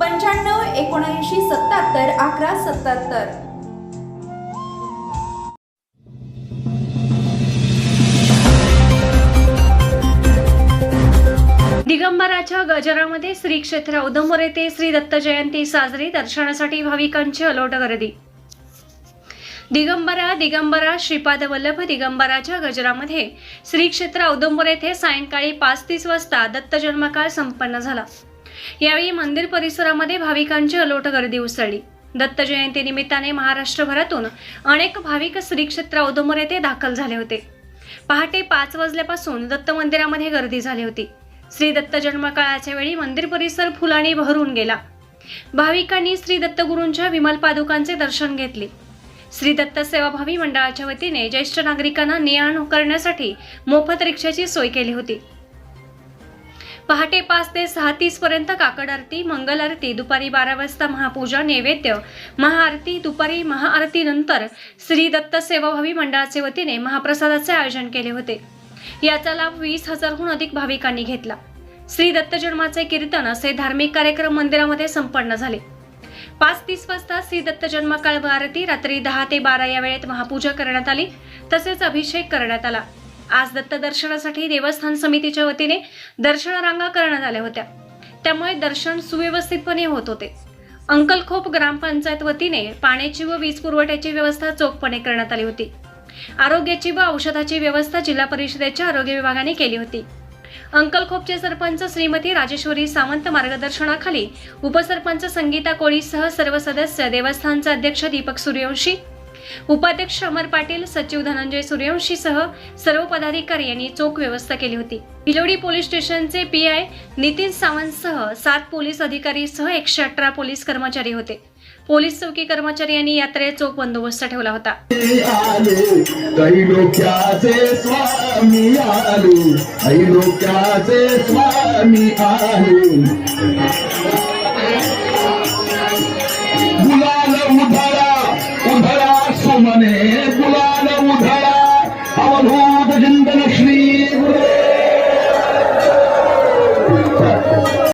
पंच्याण्णव एकोणऐंशी सत्याहत्तर अकरा सत्याहत्तर. दिगंबराच्या गजरामध्ये श्री क्षेत्र उधमपूर येथे श्री दत्त जयंती साजरी दर्शनासाठी भाविकांची अलोट गर्दी. दिगंबरा दिगंबरा श्रीपाद वल्लभ दिगंबराच्या गजरामध्ये श्री क्षेत्र औदुंबर येथे सायंकाळी पाच तीस वाजता दत्त जन्मकाळ संपन्न झाला. यावेळी मंदिर परिसरामध्ये भाविकांची अलोट गर्दी उसळली. दत्त जयंती निमित्ताने महाराष्ट्रभरातून अनेक भाविक श्री क्षेत्र औदुंबर येथे दाखल झाले होते. पहाटे पाच वाजल्यापासून दत्त मंदिरामध्ये गर्दी झाली होती. श्री दत्त जन्मकाळाच्या वेळी मंदिर परिसर फुलाने भरून गेला. भाविकांनी श्री दत्तगुरूंच्या विमल पादुकांचे दर्शन घेतले. श्री दत्त सेवाभावी मंडळाच्या वतीने ज्येष्ठ नागरिकांना ने आण करण्यासाठी मोफत रिक्षाची सोय केली होती. पहाटे पाच ते सहा तीस पर्यंत काकड आरती मंगल आरती दुपारी बारा वाजता महापूजा नैवेद्य महाआरती दुपारी महाआरती नंतर श्री दत्त सेवाभावी मंडळाचे वतीने महाप्रसादाचे आयोजन केले होते. याचा लाभ वीस हजारहून अधिक भाविकांनी घेतला. श्री दत्त जन्माचे कीर्तन असे धार्मिक कार्यक्रम मंदिरामध्ये संपन्न झाले. पाच तीस वाजता श्री दत्त जन्मकाळ आरती रात्री दहा ते बारा या वेळेत महापूजा करण्यात आली. तसेच अभिषेक करण्यात आला. आज दत्त दर्शनासाठी देवस्थान समितीच्या वतीने दर्शन रांगा करण्यात आल्या होत्या. त्यामुळे दर्शन सुव्यवस्थितपणे होत होते. अंकलखोप ग्रामपंचायत वतीने पाण्याची व वीज पुरवठ्याची व्यवस्था चोखपणे करण्यात आली होती. आरोग्याची व औषधाची व्यवस्था जिल्हा परिषदेच्या आरोग्य विभागाने केली होती. अंकलखोपचे सरपंच श्रीमती राजेश्वरी सावंत मार्गदर्शनाखाली उपसरपंच संगीता कोळीसह सर्व सदस्य देवस्थानचे अध्यक्ष दीपक सूर्यवंशी उपाध्यक्ष अमर पाटील सचिव धनंजय सूर्यवंशीसह सर्व पदाधिकारी यांनी चोख व्यवस्था केली होती. भिलवडी पोलीस स्टेशनचे पी आय नितीन सावंतसह सात पोलीस अधिकारीसह एकशे अठरा पोलीस कर्मचारी होते. पोलीस चौकी कर्मचारी यांनी यात्रेत चोख बंदोबस्त ठेवला होता.